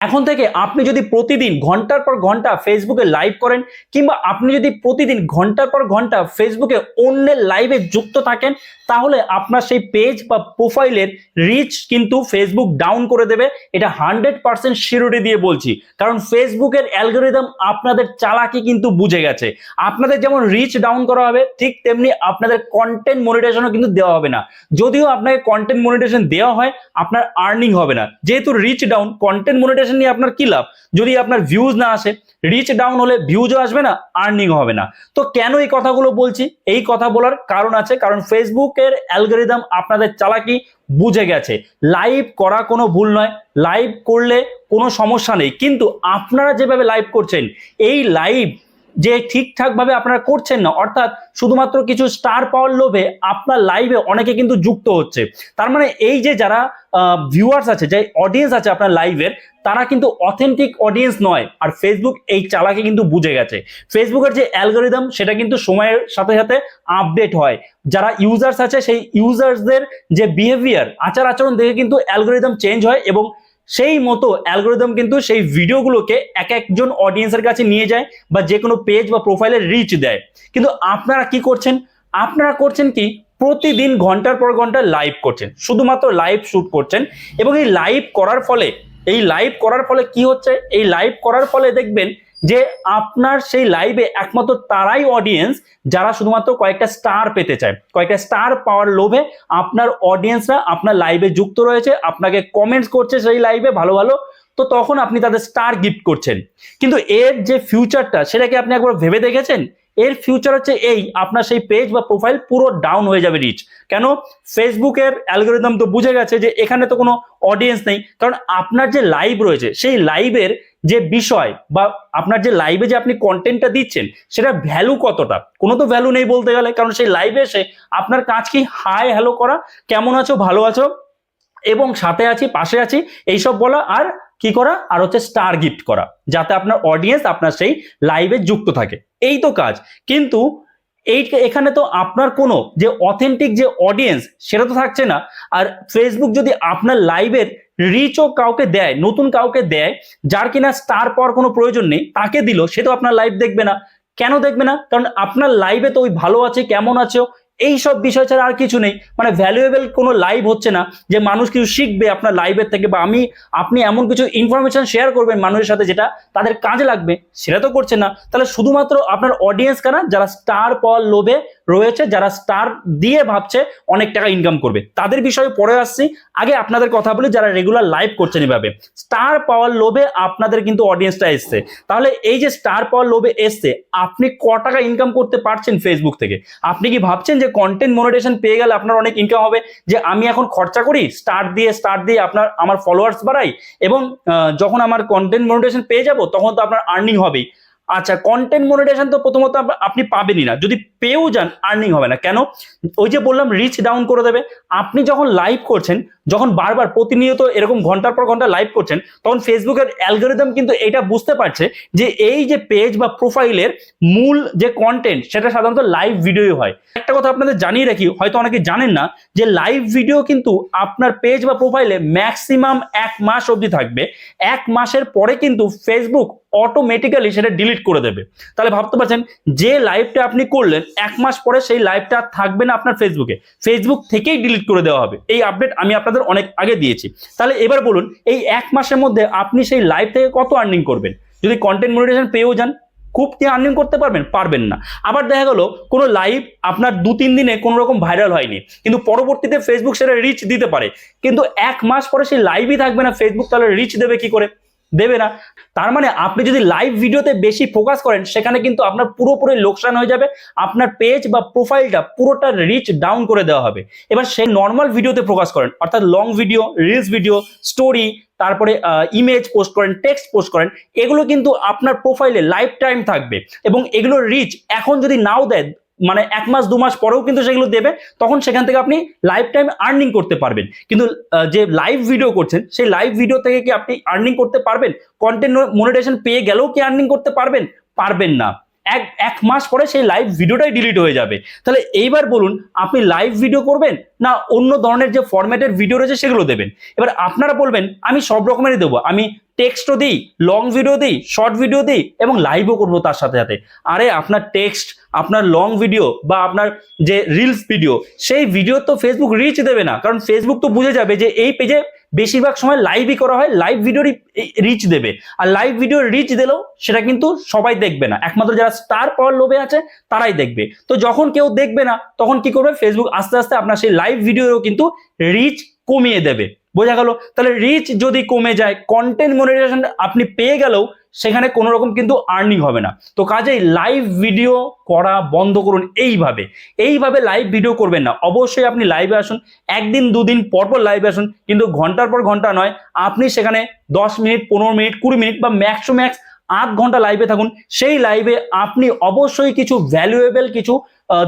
এখন থেকে আপনি যদি প্রতিদিন ঘণ্টার পর ঘণ্টা ফেসবুকে লাইভ করেন, কিংবা আপনি যদি প্রতিদিন ঘণ্টার পর ঘণ্টা ফেসবুকে অন্যের লাইভে যুক্ত থাকেন, তাহলে আপনার সেই পেজ বা প্রোফাইলের রিচ কিন্তু ফেসবুক ডাউন করে দেবে। এটা হান্ড্রেড পার্সেন্ট সিউরিটি দিয়ে বলছি। কারণ ফেসবুকের অ্যালগোরিদম আপনাদের চালাকি কিন্তু বুঝে গেছে। আপনাদের যেমন রিচ ডাউন করা হবে, ঠিক তেমনি আপনাদের কন্টেন্ট মনিটেশনও কিন্তু দেওয়া হবে না। যদিও আপনাকে কন্টেন্ট মনিটেশন দেওয়া হয়, আপনার আর্নিং হবে না। যেহেতু রিচ ডাউন কন্টেন্ট মনিটেশন নিয়ে আপনার কি লাভ? যদি আপনার ভিউজ না আসে রিচ ডাউন হলে ভিউজও আসবে না আর্নিং হবে না। তো কেন এই কথাগুলো বলছি? এই কথা বলার কারণ আছে, কারণ ফেসবুকের অ্যালগোরিদম আপনাদের চালাকি বুঝে গেছে। লাইভ করা কোনো ভুল নয় লাইভ করলে কোনো সমস্যা নেই। কিন্তু আপনারা যেভাবে লাইভ করছেন, এই লাইভ যে ঠিকঠাকভাবে আপনারা করছেন না, অর্থাৎ শুধুমাত্র কিছু স্টার পাওয়ার লোভে আপনার লাইভে অনেকে কিন্তু যুক্ত হচ্ছে। তার মানে এই যে যারা ভিউয়ার্স আছে, যে অডিয়েন্স আছে আপনার লাইভের তারা কিন্তু অথেন্টিক অডিয়েন্স নয়। আর ফেসবুক এই চালাকে কিন্তু বুঝে গেছে। ফেসবুকের যে অ্যালগোরিদম সেটা কিন্তু সময়ের সাথে সাথে আপডেট হয়। যারা ইউজার্স আছে, সেই ইউজার্সদের যে বিহেভিয়ার আচার আচরণ দেখে কিন্তু অ্যালগোরিদম চেঞ্জ হয় এবং সেই মতো অ্যালগোরিদম কিন্তু সেই ভিডিওগুলোকে এক একজন অডিয়েন্সের কাছে নিয়ে যায় বা যে কোনো পেজ বা প্রোফাইলে রিচ দেয়। কিন্তু আপনারা কি করছেন? আপনারা করছেন কি? প্রতিদিন ঘণ্টার পর ঘণ্টা লাইভ করছেন। শুধুমাত্র লাইভ শুট করছেন এবং এই লাইভ করার ফলে, এই লাইভ করার ফলে কি হচ্ছে? এই লাইভ করার ফলে দেখবেন যে আপনার সেই লাইভে একমাত্র তারাই অডিয়েন্স যারা শুধুমাত্র কয়েকটা স্টার পেতে চায়। কয়েকটা স্টার পাওয়ার লোভে আপনার অডিয়েন্সরা আপনার লাইভে যুক্ত রয়েছে, আপনাকে কমেন্টস করছে সেই লাইভে ভালো ভালো। তো তখন আপনি তাদের স্টার গিফট করছেন। কিন্তু এর যে ফিউচারটা সেটাকে আপনি একবার ভেবে দেখেছেন? এর ফিউচার হচ্ছে এই। আপনার সেই পেজ বা প্রোফাইল পুরো ডাউন হয়ে যাবে রিচ কেন? ফেসবুকের অ্যালগোরিদম তো বুঝে গেছে যে এখানে তো কোনো অডিয়েন্স নেই। কারণ আপনার যে লাইভ রয়েছে, সেই লাইভের যে বিষয় বা আপনার যে লাইভে যে আপনি কন্টেন্টটা দিচ্ছেন সেটা ভ্যালু কতটা? কোনো তো ভ্যালু নেই বলতে গেলে। কারণ সেই লাইভে এসে আপনার কাজ কি হাই হ্যালো করা? কেমন আছো? ভালো আছো? এবং সাথে আছি, পাশে আছি, এইসব বলা আর কি করা? আর হচ্ছে স্টার গিফট করা, যাতে আপনার অডিয়েন্স আপনার সেই লাইভে যুক্ত থাকে। এই তো কাজ। কিন্তু এই এখানে তো আপনার কোনো যে অথেন্টিক যে অডিয়েন্স সেটা তো থাকছে না। আর ফেসবুক যদি আপনার লাইভের রিচও কাউকে দেয়, নতুন কাউকে দেয়, যার কিনা স্টার পাওয়ার কোনো প্রয়োজন নেই, তাকে দিল, সে তো আপনার লাইভ দেখবে না। কেন দেখবে না? কারণ আপনার লাইভে তো ওই ভালো আছে, কেমন আছো এই সব বিষয় ছাড়া আর কিছু নেই। মানে ভ্যালুয়েবল কোনো লাইভ হচ্ছে না যে মানুষ কিছু শিখবে আপনার লাইভের থেকে বা আমি, আপনি এমন কিছু ইনফরমেশন শেয়ার করবেন মানুষের সাথে যেটা তাদের কাজে লাগবে, সেটা তো করছে না। তাহলে শুধুমাত্র আপনার অডিয়েন্স কারা যারা স্টার পাওয়ার লোভে রয়েছে, যারা স্টার দিয়ে ভাবছে, অনেক টাকা ইনকাম করবে। তাদের বিষয়ে পরে আসছি। আগে আপনাদের কথা বলি, যারা রেগুলার লাইভ করছেন এভাবে। স্টার পাওয়ার লোভে আপনাদের কিন্তু অডিয়েন্সটা এসছে। তাহলে এই যে স্টার পাওয়ার লোভে এসছে, আপনি ক টাকা ইনকাম করতে পারছেন ফেসবুক থেকে? আপনি কি ভাবছেন যে কন্টেন্ট মনিটেশন পেয়ে গেলে আপনার অনেক ইনকাম হবে। যে আমি এখন খরচা করি স্টার্ট দিয়ে স্টার্ট দিয়ে আপনার, আমার ফলোয়ার্স বাড়াই এবং যখন আমার কন্টেন্ট মনিটেশন পেয়ে যাব, তখন তো আপনার আর্নিং হবেই। আচ্ছা কন্টেন্ট মনিটেশন তো প্রথমত আপনি পাবেনই না। যদি পেয়েও যান আর্নিং হবে না। কেন? ওই যে বললাম রিচ ডাউন করে দেবে। আপনি যখন লাইভ করছেন, যখন বারবার প্রতিনিয়ত এরকম ঘণ্টার পর ঘণ্টা লাইভ করছেন, তখন ফেসবুকের অ্যালগোরিদম কিন্তু এটা বুঝতে পারছে যে এই যে পেজ বা প্রোফাইলের মূল যে কন্টেন্ট সেটা সাধারণত লাইভ ভিডিও হয়। একটা কথা আপনাদের জানিয়ে রাখি, হয়তো অনেকে জানেন না, যে লাইভ ভিডিও কিন্তু আপনার পেজ বা প্রোফাইলে ম্যাক্সিমাম এক মাস অবধি থাকবে। এক মাসের পরে কিন্তু ফেসবুক অটোমেটিক্যালি সেটা ডিলিট করে দেবে। তাহলে ভাবতে পারছেন, যে লাইভটা আপনি করলেন এক মাস পরে সেই লাইভটা থাকবে না আপনার ফেসবুকে ফেসবুক থেকেই ডিলিট করে দেওয়া হবে। এই আপডেট আমি আপনাদের অনেক আগে দিয়েছি। তাহলে এবার বলুন, এই এক মাসের মধ্যে আপনি সেই লাইভ থেকে কত আর্নিং করবেন? যদি কন্টেন্ট মনিটেশন পেয়েও যান, খুব কি আর্নিং করতে পারবেন? পারবেন না। আবার দেখা গেল, কোনো লাইভ আপনার দু তিন দিনে কোনো রকম ভাইরাল হয়নি। কিন্তু পরবর্তীতে ফেসবুক সেটা রিচ দিতে পারে। কিন্তু এক মাস পরে সেই লাইভই থাকবে না ফেসবুক তাহলে রিচ দেবে কি করে? দেবে না। তার মানে আপনি যদি লাইভ ভিডিওতে বেশি ফোকাস করেন, সেখানে কিন্তু আপনার পুরোপুরি লোকসান হয়ে যাবে। আপনার পেজ বা প্রোফাইলটা পুরোটা রিচ ডাউন করে দেওয়া হবে। এবার সে নর্মাল ভিডিওতে ফোকাস করেন, অর্থাৎ long video reels video story তারপরে ইমেজ পোস্ট করেন টেক্সট পোস্ট করেন, এগুলো কিন্তু আপনার প্রোফাইলে লাইফ টাইম থাকবে। এবং এগুলোর রিচ এখন যদি নাও দেয় মানে এক মাস, দু মাস পরেও কিন্তু সেগুলো দেবে, তখন সেখান থেকে আপনি লাইফ টাইম আর্নিং করতে পারবেন। কিন্তু যে লাইভ ভিডিও করছেন, সেই লাইভ ভিডিও থেকে কি আপনি আর্নিং করতে পারবেন? কন্টেন্ট মনিটেশন পেয়ে গেলেও কি আর্নিং করতে পারবেন? পারবেন না। এক এক মাস পরে সেই লাইভ ভিডিওটাই ডিলিট হয়ে যাবে। তাহলে এইবার বলুন, আপনি লাইভ ভিডিও করবেন না অন্য ধরনের যে ফরম্যাটের ভিডিও রয়েছে সেগুলো দেবেন? এবার আপনারা বলবেন, আমি সব রকমেরই দেবো। আমি টেক্সটও দিই লং ভিডিও দিই শর্ট ভিডিও দিই এবং লাইভও করব তার সাথে সাথে। আরে আপনার টেক্সট আপনার লং ভিডিও বা আপনার যে রিলস ভিডিও সেই ভিডিও তো ফেসবুক রিচ দেবে না। কারণ ফেসবুক তো বুঝে যাবে যে এই পেজে বেশিরভাগ সময় লাইভই করা হয় লাইভ ভিডিওরই রিচ দেবে। আর লাইভ ভিডিও রিচ দিলেও সেটা কিন্তু সবাই দেখবে না। একমাত্র যারা স্টার পাওয়ার লোভে আছে, তারাই দেখবে। তো যখন কেউ দেখবে না, তখন কি করবে? ফেসবুক আস্তে আস্তে আপনার সেই লাইভ ভিডিওরও কিন্তু রিচ কমিয়ে দেবে। বোঝা গেল। তাহলে রিচ যদি কমে যায় কন্টেন্ট মনিটাইজেশন আপনি পেয়ে গেলেও সেখানে কোনো রকম কিন্তু আর্নিং হবে না। তো কাজেই লাইভ ভিডিও করা বন্ধ করুন এইভাবে। এইভাবে লাইভ ভিডিও করবেন না। অবশ্যই আপনি লাইভে আসুন। একদিন, দুদিন পরপর পর লাইভে আসুন। কিন্তু ঘণ্টার পর ঘণ্টা নয়, আপনি সেখানে দশ মিনিট, পনেরো মিনিট, কুড়ি মিনিট বা ম্যাক্স টু ম্যাক্স আধ ঘণ্টা লাইভে থাকুন। সেই লাইভে আপনি অবশ্যই কিছু ভ্যালুয়েবল কিছু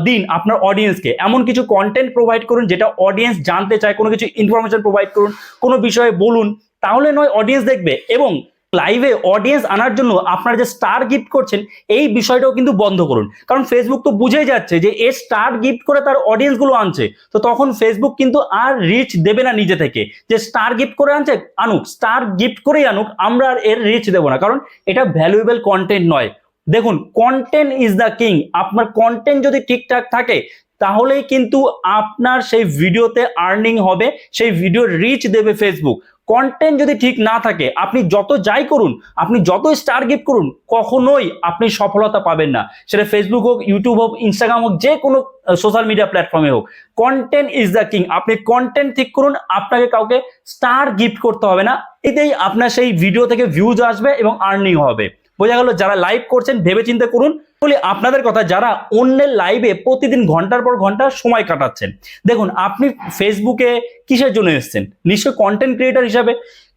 দিন আপনার অডিয়েন্সকে এমন কিছু কন্টেন্ট প্রোভাইড করুন যেটা অডিয়েন্স জানতে চায়, কোনো কিছু ইনফরমেশন প্রোভাইড করুন, কোনো বিষয়ে বলুন, তাহলে নয় অডিয়েন্স দেখবে। এবং লাইভে অডিয়েন্স আনার জন্য আপনারা যে স্টার গিফট করছেন, এই বিষয়টাও কিন্তু বন্ধ করুন। কারণ ফেসবুক তো বুঝেই যাচ্ছে যে এ স্টার গিফট করে তার অডিয়েন্সগুলো আনছে। তো তখন ফেসবুক কিন্তু আর রিচ দেবে না নিজে থেকে। যে স্টার গিফট করে আনছে, আনুক। স্টার গিফট করেই আনুক, আমরা আর এর রিচ দেবো না। কারণ এটা ভ্যালুয়েবল কন্টেন্ট নয়। দেখুন কন্টেন্ট ইজ দ্য কিং আপনার কন্টেন্ট যদি ঠিকঠাক থাকে তাহলেই কিন্তু আপনার সেই ভিডিওতে আর্নিং হবে, সেই ভিডিও রিচ দেবে ফেসবুক কন্টেন্ট যদি ঠিক না থাকে, আপনি যত যাই করুন, আপনি যত স্টার গিফট করুন, কখনোই আপনি সফলতা পাবেন না। সেটা ফেসবুক হোক ইউটিউব হোক ইনস্টাগ্রাম হোক, যে কোনো সোশ্যাল মিডিয়া প্ল্যাটফর্মে হোক। কন্টেন্ট ইজ দ্য কিং আপনি কন্টেন্ট ঠিক করুন, আপনাকে কাউকে স্টার গিফট করতে হবে না। এতেই আপনার সেই ভিডিও থেকে ভিউজ আসবে এবং আর্নিং হবে। বোঝা গেল, যারা লাইভ করছেন ভেবে চিন্তে করুন বলি আপনাদের কথা, যারা অন্যের লাইভে প্রতিদিন ঘণ্টার পর ঘণ্টা সময় কাটাচ্ছেন, দেখুন আপনি ফেসবুকে কিসের জন্য এসেছেন? নিশ্চয় কন্টেন্ট ক্রিয়েটার হিসাবে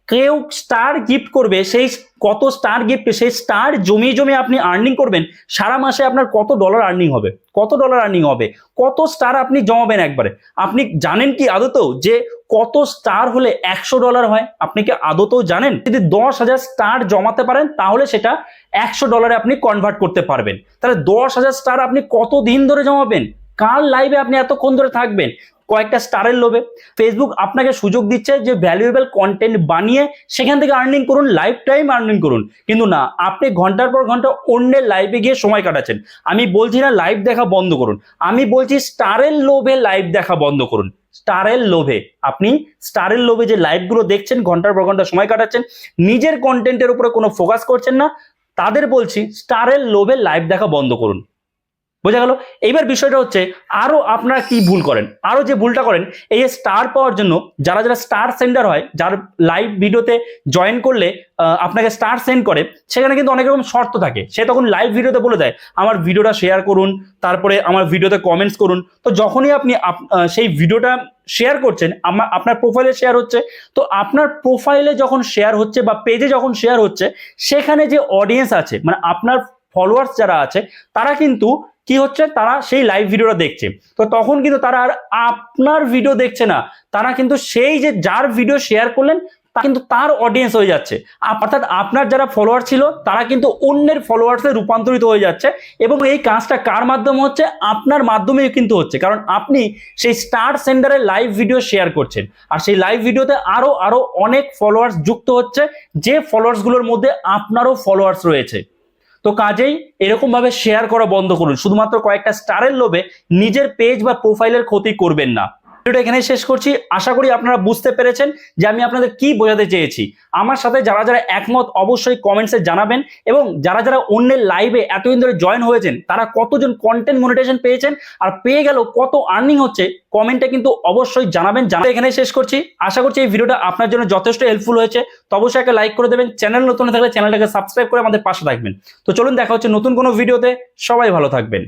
কেউ স্টার গিফট করবে, সেই কত স্টার গিফট সেই স্টার জমিয়ে জমিয়ে আপনি আর্নিং করবেন, সারা মাসে আপনার কত ডলার আর্নিং হবে? কত ডলার আর্নিং হবে? কত স্টার আপনি জমাবেন একবারে? আপনি জানেন কি আদতেও? যে কত স্টার হলে একশো ডলার হয়? আপনি কি আদতেও জানেন? যদি দশ হাজার স্টার জমাতে পারেন, তাহলে সেটা একশো ডলারে আপনি কনভার্ট করতে পারবেন। তাহলে দশ হাজার স্টার আপনি কত দিন ধরে জমাবেন? কার লাইভে আপনি এতক্ষণ ধরে থাকবেন? কয়েকটা স্টারের লোভে। ফেসবুক আপনাকে সুযোগ দিচ্ছে যে ভ্যালুয়েবল কন্টেন্ট বানিয়ে সেখান থেকে আর্নিং করুন লাইফ টাইম আর্নিং করুন। কিন্তু না, আপনি ঘণ্টার পর ঘণ্টা অন্যের লাইভে গিয়ে সময় কাটাচ্ছেন। আমি বলছি না লাইভ দেখা বন্ধ করুন। আমি বলছি স্টারের লোভে লাইভ দেখা বন্ধ করুন। স্টারের লোভে। আপনি স্টারের লোভে যে লাইভগুলো দেখছেন, ঘণ্টার পর ঘণ্টা সময় কাটাচ্ছেন, নিজের কন্টেন্টের উপরে কোনো ফোকাস করছেন না। তাদের বলছি, স্টারের লোভে লাইভ দেখা বন্ধ করুন। বোঝা গেল? এইবার বিষয়টা হচ্ছে, আরও আপনারা কি ভুল করেন? আরও যে ভুলটা করেন, এই স্টার পাওয়ার জন্য যারা যারা স্টার সেন্ডার হয়, যার লাইভ ভিডিওতে জয়েন করলে আপনাকে স্টার সেন্ড করে, সেখানে কিন্তু অনেক রকম শর্ত থাকে। সে তখন লাইভ ভিডিওতে বলে দেয়, আমার ভিডিওটা শেয়ার করুন, তারপরে আমার ভিডিওতে কমেন্টস করুন। তো যখনই আপনি আপ- সেই ভিডিওটা শেয়ার করছেন আমার আপনার প্রোফাইলে শেয়ার হচ্ছে, তো আপনার প্রোফাইলে যখন শেয়ার হচ্ছে বা পেজে যখন শেয়ার হচ্ছে, সেখানে যে অডিয়েন্স আছে মানে আপনার ফলোয়ার্স যারা আছে, তারা কিন্তু কি হচ্ছে? তারা সেই লাইভ ভিডিওটা দেখছে। তো তখন কিন্তু তারা আর আপনার ভিডিও দেখছে না। তারা কিন্তু সেই যে যার ভিডিও শেয়ার করলেন, তা কিন্তু তার অডিয়েন্স হয়ে যাচ্ছে। অর্থাৎ আপনার যারা ফলোয়ার ছিল, তারা কিন্তু অন্যের ফলোয়ার্সে রূপান্তরিত হয়ে যাচ্ছে এবং এই কাজটা কার মাধ্যমে হচ্ছে? আপনার মাধ্যমেই কিন্তু হচ্ছে। কারণ আপনি সেই স্টার সেন্টারের লাইভ ভিডিও শেয়ার করছেন। আর সেই লাইভ ভিডিওতে আরও আরও অনেক ফলোয়ার্স যুক্ত হচ্ছে। যে ফলোয়ার্সগুলোর মধ্যে আপনারও ফলোয়ার্স রয়েছে। তো কাজেই এরকম ভাবে শেয়ার করা বন্ধ করুন। শুধুমাত্র কয়েকটা স্টারের লোভে নিজের পেজ বা প্রোফাইলের ক্ষতি করবেন না। ভিডিওটা এখানে শেষ করছি। আশা করি আপনারা বুঝতে পেরেছেন যে আমি আপনাদের কি বোঝাতে চেয়েছি। আমার সাথে যারা যারা একমত অবশ্যই কমেন্টসে জানাবেন এবং যারা যারা অন্যের লাইভে এতদিন ধরে জয়েন হয়েছেন, তারা কতজন কন্টেন্ট মনিটাইজেশন পেয়েছেন আর পেয়ে গেল কত আর্নিং হচ্ছে কমেন্টে কিন্তু অবশ্যই জানাবেন। জানা এখানে শেষ করছি। আশা করছি এই ভিডিওটা আপনার জন্য যথেষ্ট হেল্পফুল হয়েছে। তো অবশ্যই একটা লাইক করে দেবেন। চ্যানেল নতুন থাকলে চ্যানেলটাকে সাবস্ক্রাইব করে আমাদের পাশে থাকবেন। তো চলুন দেখা হচ্ছে নতুন কোনো ভিডিওতে সবাই ভালো থাকবেন।